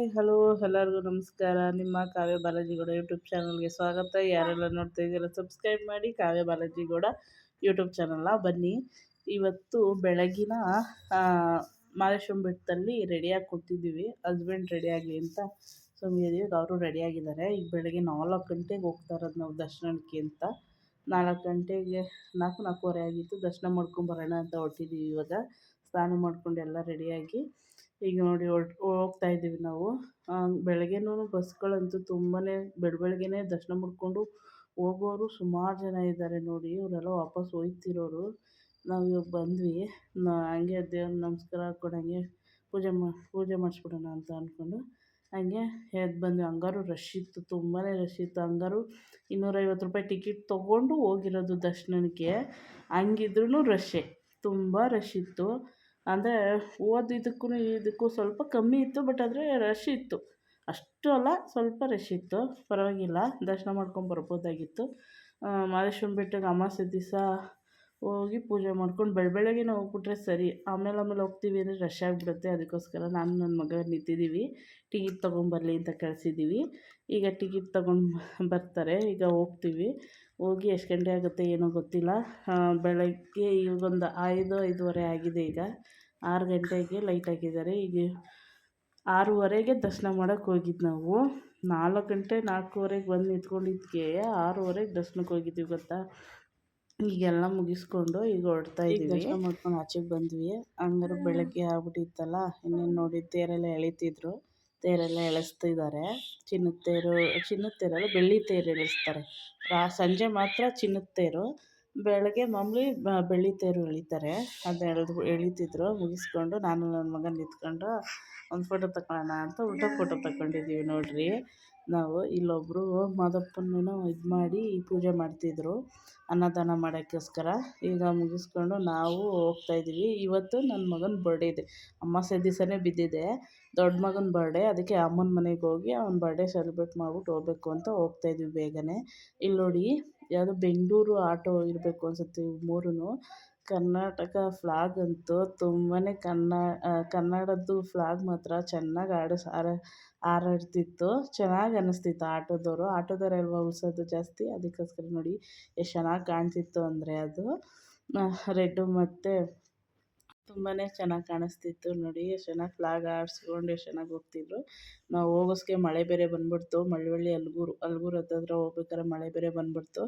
Hi, hello, ಎಲ್ಲರಿಗೂ ನಮಸ್ಕಾರ. ನಿಮ್ಮ ಕಾವ್ಯ ಬಾಲಾಜಿಗೌಡ ಯೂಟ್ಯೂಬ್ ಚಾನಲ್ಗೆ ಸ್ವಾಗತ. ಯಾರೆಲ್ಲ ನೋಡ್ತಾ ಇದ್ದೀರ ಸಬ್ಸ್ಕ್ರೈಬ್ ಮಾಡಿ ಕಾವ್ಯ ಬಾಲಾಜಿಗೌಡ ಯೂಟ್ಯೂಬ್ ಚಾನಲ್ನ ಬನ್ನಿ. ಇವತ್ತು ಬೆಳಗಿನ ಮಾದೇಶ್ವರ ಬೆಟ್ಟದಲ್ಲಿ ರೆಡಿಯಾಗಿ ಕೊಟ್ಟಿದ್ದೀವಿ ಹಸ್ಬೆಂಡ್ ರೆಡಿಯಾಗಲಿ ಅಂತ ಸುಮ್ಮನಿದ್ದೀವಿ ಅವರು ರೆಡಿಯಾಗಿದ್ದಾರೆ ಈಗ ಬೆಳಗ್ಗೆ ನಾಲ್ಕು ಗಂಟೆಗೆ ಹೋಗ್ತಾ ಇರೋದು ನಾವು ದರ್ಶನಕ್ಕೆ ಅಂತ. ನಾಲ್ಕು ಗಂಟೆಗೆ ನಾಲ್ಕು ನಾಲ್ಕೂವರೆ ಆಗಿತ್ತು. ದರ್ಶನ ಮಾಡ್ಕೊಂಡು ಬರೋಣ ಅಂತ ಹೊರಟಿದ್ದೀವಿ ಇವಾಗ. ಸ್ನಾನ ಮಾಡ್ಕೊಂಡು ಎಲ್ಲ ರೆಡಿಯಾಗಿ ಈಗ ನೋಡಿ ಹೋಗ್ತಾ ಇದ್ದೀವಿ ನಾವು. ಬೆಳಗ್ಗೆನೂ ಬಸ್ಗಳಂತೂ ತುಂಬಾ ಬೆಳ ಬೆಳಗ್ಗೆನೇ ದರ್ಶನ ಮಾಡಿಕೊಂಡು ಹೋಗೋರು ಸುಮಾರು ಜನ ಇದ್ದಾರೆ ನೋಡಿ. ಇವರೆಲ್ಲ ವಾಪಸ್ ಹೋಗ್ತಿರೋರು ನಾವು ಇವಾಗ ಬಂದ್ವಿ. ಹಂಗೆ ದೇವ್ರ ನಮಸ್ಕಾರ ಹಾಕ್ಕೊಂಡು ಪೂಜೆ ಮಾ, ಪೂಜೆ ಮಾಡಿಸ್ಬಿಡೋಣ ಅಂತ ಅಂದ್ಕೊಂಡು ಹಂಗೆ ಎದ್ದು ಬಂದ್ವಿ. ಹಂಗಾರು ರಶ್ ಇತ್ತು ತುಂಬಾ ರಶ್ ಇತ್ತು. ಹಂಗಾರು ಇನ್ನೂರೈವತ್ತು ರೂಪಾಯಿ ಟಿಕೆಟ್ ತೊಗೊಂಡು ಹೋಗಿರೋದು ದರ್ಶನಕ್ಕೆ. ಹಂಗಿದ್ರೂ ರಶ್ಶೇ ತುಂಬ ರಶ್ ಇತ್ತು. ಅಂದರೆ ಓದಿದ್ದಕ್ಕೂ ಇದಕ್ಕೂ ಸ್ವಲ್ಪ ಕಮ್ಮಿ ಇತ್ತು ಬಟ್ ಆದರೆ ರಶ್ ಇತ್ತು. ಅಷ್ಟು ಅಲ್ಲ, ಸ್ವಲ್ಪ ರಶ್ ಇತ್ತು. ಪರವಾಗಿಲ್ಲ, ದರ್ಶನ ಮಾಡ್ಕೊಂಡು ಬರ್ಬೋದಾಗಿತ್ತು. ಮಹದೇಶ್ವರನ ಬೆಟ್ಟಕ್ಕೆ ಅಮಾವಾಸ್ಯೆ ದಿವಸ ಹೋಗಿ ಪೂಜೆ ಮಾಡ್ಕೊಂಡು ಬೆಳ, ಬೆಳಗ್ಗೆನೇ ಹೋಗ್ಬಿಟ್ರೆ ಸರಿ. ಆಮೇಲೆ ಆಮೇಲೆ ಹೋಗ್ತೀವಿ ಅಂದರೆ ರಶ್ ಆಗಿಬಿಡುತ್ತೆ. ಅದಕ್ಕೋಸ್ಕರ ನಾನು ನನ್ನ ಮಗ ನಿಂತಿದ್ದೀವಿ. ಟಿಕೆಟ್ ತೊಗೊಂಬರಲಿ ಅಂತ ಕಳಿಸಿದ್ದೀವಿ. ಈಗ ಟಿಕೆಟ್ ತೊಗೊಂಡು ಬರ್ತಾರೆ. ಈಗ ಹೋಗ್ತೀವಿ. ಹೋಗಿ ಎಷ್ಟು ಗಂಟೆ ಆಗುತ್ತೆ ಏನೋ ಗೊತ್ತಿಲ್ಲ. ಬೆಳಗ್ಗೆ ಒಂದು ಐದು, ಐದುವರೆ ಆಗಿದೆ ಈಗ. ಆರು ಗಂಟೆಗೆ ಲೈಟ್ ಹಾಕಿದ್ದಾರೆ. ಈಗ ಆರೂವರೆಗೆ ದರ್ಶನ ಮಾಡೋಕ್ಕೆ ಹೋಗಿದ್ದು ನಾವು. ನಾಲ್ಕು ಗಂಟೆ ನಾಲ್ಕೂವರೆಗೆ ಬಂದು ನಿಂತ್ಕೊಂಡಿದ್ದಕ್ಕೆ ಆರೂವರೆಗೆ ದರ್ಶನಕ್ಕೆ ಹೋಗಿದ್ದೀವಿ ಗೊತ್ತಾ? ಈಗೆಲ್ಲ ಮುಗಿಸ್ಕೊಂಡು ಈಗ ಹೊಡ್ತಾ ಇದ್ದೀವಿ ದರ್ಶನ ಮಾಡ್ಕೊಂಡು ಆಚೆಗೆ ಬಂದ್ವಿ. ಹಂಗಾರೆ ಬೆಳಗ್ಗೆ ಆಗ್ಬಿಟ್ಟಿತ್ತಲ್ಲ ಇನ್ನೇನು ನೋಡಿ ತೇರೆಲ್ಲ ಎಳಿತಿದ್ರು. ತೇರೆಲ್ಲ ಎಳೆಸ್ತಿದ್ದಾರೆ. ಚಿನ್ನದ ತೇರು ಚಿನ್ನದ ತೇರಲ್ಲ ಬೆಳ್ಳಿ ತೇರು ಎಳೆಸ್ತಾರೆ. ರಾ ಸಂಜೆ ಮಾತ್ರ ಚಿನ್ನದ ತೇರು. ಬೆಳಗ್ಗೆ ಮಾಮೂಲಿ ಬೆಳ್ಳಿ ತೇರು ಎಳೀತಾರೆ. ಅದು ಎಳೆದು ಎಳಿತಿದ್ರು, ಮುಗಿಸ್ಕೊಂಡು ನಾನು ನನ್ನ ಮಗ ನಿಂತ್ಕೊಂಡು ಒಂದು ಫೋಟೋ ತಗೊಳ್ಳೋಣ ಅಂತ ಉಲ್ಟಾ ಫೋಟೋ ತಗೊಂಡಿದ್ದೀವಿ ನೋಡಿರಿ. ನಾವು ಇಲ್ಲೊಬ್ಬರು ಮಾದಪ್ಪನೂ ಇದು ಮಾಡಿ ಪೂಜೆ ಮಾಡ್ತಿದ್ರು ಅನ್ನದಾನ ಮಾಡೋಕ್ಕೋಸ್ಕರ. ಈಗ ಮುಗಿಸ್ಕೊಂಡು ನಾವು ಹೋಗ್ತಾಯಿದ್ದೀವಿ ಇವತ್ತು ನನ್ನ ಮಗನ ಬರ್ಡೇ ಇದೆ. ಅಮಾವಾಸ್ಯೆ ದಿವಸನೇ ಬಿದ್ದಿದೆ. ದೊಡ್ಡ ಮಗನ ಬರ್ಡೇ ಅದಕ್ಕೆ ಅಮ್ಮನ ಮನೆಗೆ ಹೋಗಿ ಅವ್ನ ಬರ್ಡೇ ಸೆಲೆಬ್ರೇಟ್ ಮಾಡ್ಬಿಟ್ಟು ಹೋಗ್ಬೇಕು ಅಂತ ಹೋಗ್ತಾಯಿದ್ವಿ ಬೇಗನೆ. ಇಲ್ಲಿ ನೋಡಿ ಯಾವುದೋ ಬೆಂಗಳೂರು ಆಟೋ ಇರಬೇಕು ಅನ್ಸುತ್ತೆ ಇವು ಮೂರೂ ಕರ್ನಾಟಕ ಫ್ಲಾಗ್ ಅಂತೂ ತುಂಬಾ ಕನ್ನ ಕನ್ನಡದ್ದು ಫ್ಲಾಗ್ ಮಾತ್ರ ಚೆನ್ನಾಗಿ ಆಡಿಸ್ ಹಾರ ಹಾರಾಡ್ತಿತ್ತು ಚೆನ್ನಾಗಿ ಅನ್ನಿಸ್ತಿತ್ತು ಆಟೋದವರು. ಆಟೋದವ್ರು ಅಲ್ವಾ ಉಳಿಸೋದು ಜಾಸ್ತಿ? ಅದಕ್ಕೋಸ್ಕರ ನೋಡಿ, ಎಷ್ಟು ಚೆನ್ನಾಗಿ ಕಾಣ್ತಿತ್ತು ಅಂದರೆ ಅದು. ರೆಡ್ಡು ಮತ್ತು ತುಂಬಾ ಚೆನ್ನಾಗಿ ಕಾಣಿಸ್ತಿತ್ತು ನೋಡಿ, ಎಷ್ಟು ಚೆನ್ನಾಗಿ ಫ್ಲಾಗ್ ಆಡಿಸ್ಕೊಂಡು ಎಷ್ಟು ಚೆನ್ನಾಗಿ ಹೋಗ್ತಿದ್ರು. ನಾವು ಹೋಗೋಸ್ಗೆ ಮಳೆ ಬೇರೆ ಬಂದ್ಬಿಡ್ತು, ಮಳವಳ್ಳಿ, ಅಲ್ಗೂರು ಅಲ್ಗೂರು ಹತ್ತತ್ರ ಹೋಗ್ಬೇಕಾದ್ರೆ ಮಳೆ ಬೇರೆ ಬಂದ್ಬಿಡ್ತು.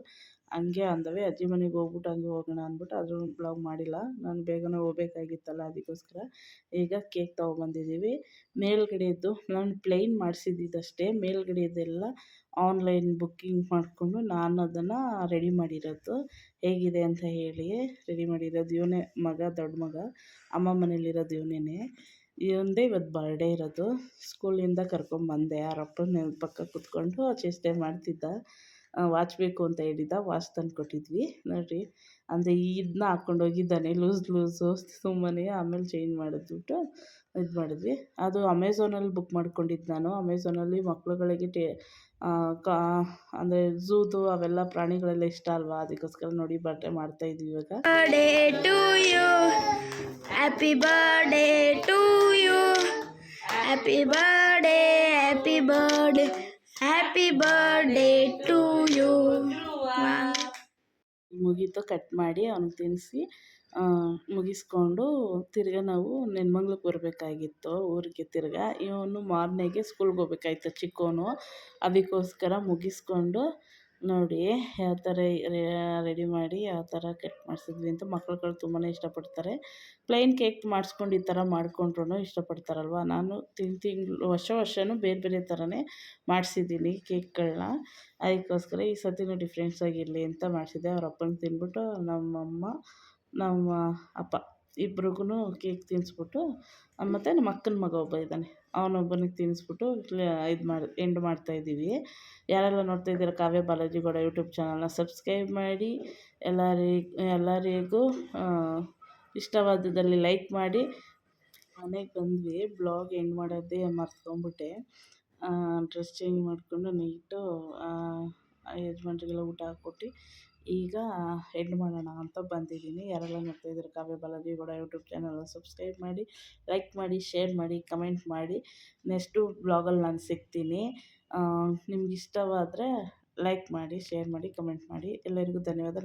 ಹಂಗೆ ಅಂದವೆ, ಅಜ್ಜಿ ಮನೆಗೆ ಹೋಗ್ಬಿಟ್ಟು ಹಂಗೆ ಹೋಗೋಣ ಅಂದ್ಬಿಟ್ಟು ಅದ್ರ ಬ್ಲಾಗ್ ಮಾಡಿಲ್ಲ. ನಾನು ಬೇಗನೆ ಹೋಗ್ಬೇಕಾಗಿತ್ತಲ್ಲ ಅದಕ್ಕೋಸ್ಕರ ಈಗ ಕೇಕ್ ತೊಗೊಬಂದಿದ್ದೀವಿ ಮೇಲ್ಗಡೆಯದ್ದು ನಾನು ಪ್ಲೈನ್ ಮಾಡಿಸಿದ್ದಷ್ಟೇ ಮೇಲ್ಗಡೆಯದೆಲ್ಲ ಆನ್ಲೈನ್ ಬುಕ್ಕಿಂಗ್ ಮಾಡಿಕೊಂಡು ನಾನು ಅದನ್ನು ರೆಡಿ ಮಾಡಿರೋದು. ಹೇಗಿದೆ ಅಂತ ಹೇಳಿ ರೆಡಿ ಮಾಡಿರೋದು. ಇವನೇ ಮಗ, ದೊಡ್ಡ ಮಗ. ಅಮ್ಮ ಮನೇಲಿರೋದು ಇವನೇ ಇವಂದೇ ಇವತ್ತು ಬರ್ಡೇ ಇರೋದು. ಸ್ಕೂಲಿಂದ ಕರ್ಕೊಂಬಂದೆ. ಆ ಅಪ್ಪನ ಪಕ್ಕ ಕೂತ್ಕೊಂಡು ಚೇಷ್ಟೆ ಮಾಡ್ತಿದ್ದ. ವಾಚ್ ಬೇಕು ಅಂತ ಹೇಳಿದ್ದ. ವಾಚ್ ತಂದು ಕೊಟ್ಟಿದ್ವಿ. ನೋಡಿರಿ. ಅಂದರೆ ಇದನ್ನ ಹಾಕ್ಕೊಂಡು ಹೋಗಿದ್ದಾನೆ. ಲೂಸ್, ಲೂಸು ಸುಮ್ಮನೆ ಆಮೇಲೆ ಚೇಂಜ್ ಮಾಡಿದ್ಬಿಟ್ಟು ಇದು ಮಾಡಿದ್ವಿ. ಅದು ಅಮೆಝಾನಲ್ಲಿ ಬುಕ್ ಮಾಡ್ಕೊಂಡಿದ್ದು ನಾನು. ಅಮೆಝಾನಲ್ಲಿ ಮಕ್ಕಳುಗಳಿಗೆ ಟೇ ಕಾ, ಅಂದರೆ ಝೂದು ಅವೆಲ್ಲ ಪ್ರಾಣಿಗಳೆಲ್ಲ ಇಷ್ಟ ಅಲ್ವಾ? ಅದಕ್ಕೋಸ್ಕರ ನೋಡಿ ಬರ್ಡೇ ಮಾಡ್ತಾಯಿದ್ವಿ ಇವಾಗ. To you happy birthday to you happy birthday happy birthday happy birthday to you ಮುಗೀತು ಕಟ್ ಮಾಡಿ ಅವ್ನಿಗೆ ತಿನ್ನಿಸಿ. ಮುಗಿಸ್ಕೊಂಡು ತಿರ್ಗ ನಾವು ನೆನ್ಮಂಗ್ಳಕ್ಕೆ ಬರಬೇಕಾಗಿತ್ತು ಊರಿಗೆ ತಿರ್ಗ. ಇವನು ಮಾರ್ನೆಗೆ ಸ್ಕೂಲ್ಗೆ ಹೋಗ್ಬೇಕಾಯ್ತು ಚಿಕ್ಕವನು ಅದಕ್ಕೋಸ್ಕರ ಮುಗಿಸ್ಕೊಂಡು ನೋಡಿ, ಯಾವ ಥರ ರೆಡಿ ಮಾಡಿ ಯಾವ ಥರ ಕಟ್ ಮಾಡಿಸಿದ್ವಿ ಅಂತ ಮಕ್ಕಳುಗಳು ತುಂಬಾ ಇಷ್ಟಪಡ್ತಾರೆ. ಪ್ಲೈನ್ ಕೇಕ್ ಮಾಡಿಸ್ಕೊಂಡು ಈ ಥರ ಮಾಡಿಕೊಂಡ್ರು ಇಷ್ಟಪಡ್ತಾರಲ್ವ? ನಾನು ತಿಂಗ್ ತಿಂಗಳು ವರ್ಷ ವರ್ಷವೂ ಬೇರೆ ಬೇರೆ ಥರನೇ ಮಾಡಿಸಿದ್ದೀನಿ ಕೇಕ್ಗಳನ್ನ ಅದಕ್ಕೋಸ್ಕರ ಈ ಸತಿನೂ ಡಿಫ್ರೆನ್ಸ್ ಆಗಿರಲಿ ಅಂತ ಮಾಡಿಸಿದ್ದೆ. ಅವ್ರ ಅಪ್ಪಂಗೆ ತಿಂದ್ಬಿಟ್ಟು, ನಮ್ಮಮ್ಮ, ನಮ್ಮ ಅಪ್ಪ. ಇಬ್ರಿಗೂ ಕೇಕ್ ತಿನ್ನಿಸ್ಬಿಟ್ಟು ಮತ್ತು ನಮ್ಮ ಅಕ್ಕನ ಮಗ ಒಬ್ಬ ಇದ್ದಾನೆ. ಅವನೊಬ್ಬನಿಗೆ ತಿನ್ನಿಸ್ಬಿಟ್ಟು ಇದು ಮಾಡಿ, ಎಂಡ್ ಮಾಡ್ತಾಯಿದ್ದೀವಿ ಯಾರೆಲ್ಲ ನೋಡ್ತಾ ಇದ್ದೀರ ಕಾವ್ಯ ಬಾಲಾಜಿ ಗೌಡ ಯೂಟ್ಯೂಬ್ ಚಾನಲ್ನ, ಸಬ್ಸ್ಕ್ರೈಬ್ ಮಾಡಿ ಎಲ್ಲರಿಗೂ ಎಲ್ಲರಿಗೂ ಇಷ್ಟವಾದದಲ್ಲಿ ಲೈಕ್ ಮಾಡಿ. ಮನೆಗೆ ಬಂದ್ವಿ, ಬ್ಲಾಗ್ ಎಂಡ್ ಮಾಡೋದೇ ಮರ್ತ್ಕೊಂಡ್ಬಿಟ್ಟೆ. ಡ್ರೆಸ್ ಚೇಂಜ್ ಮಾಡಿಕೊಂಡು ನೀಟು ಯಜಮಾನ್ರಿಗೆಲ್ಲ ಊಟ ಹಾಕ್ಕೊಟ್ಟು, ಈಗ ಎಂಡ್ ಮಾಡೋಣ ಅಂತ ಬಂದಿದ್ದೀನಿ. ಯಾರೆಲ್ಲ ನೋಡ್ತಾ ಇದ್ದೀರ ಕಾವ್ಯ ಬಾಲಾಜಿ ಕೂಡ ಯೂಟ್ಯೂಬ್ ಚಾನಲ್ನ ಸಬ್ಸ್ಕ್ರೈಬ್ ಮಾಡಿ, ಲೈಕ್ ಮಾಡಿ, ಶೇರ್ ಮಾಡಿ, ಕಮೆಂಟ್ ಮಾಡಿ. ನೆಕ್ಸ್ಟು ಬ್ಲಾಗಲ್ಲಿ ನಾನು ಸಿಗ್ತೀನಿ. ನಿಮ್ಗೆ ಇಷ್ಟವಾದರೆ ಲೈಕ್ ಮಾಡಿ, ಶೇರ್ ಮಾಡಿ, ಕಮೆಂಟ್ ಮಾಡಿ. ಎಲ್ಲರಿಗೂ ಧನ್ಯವಾದ.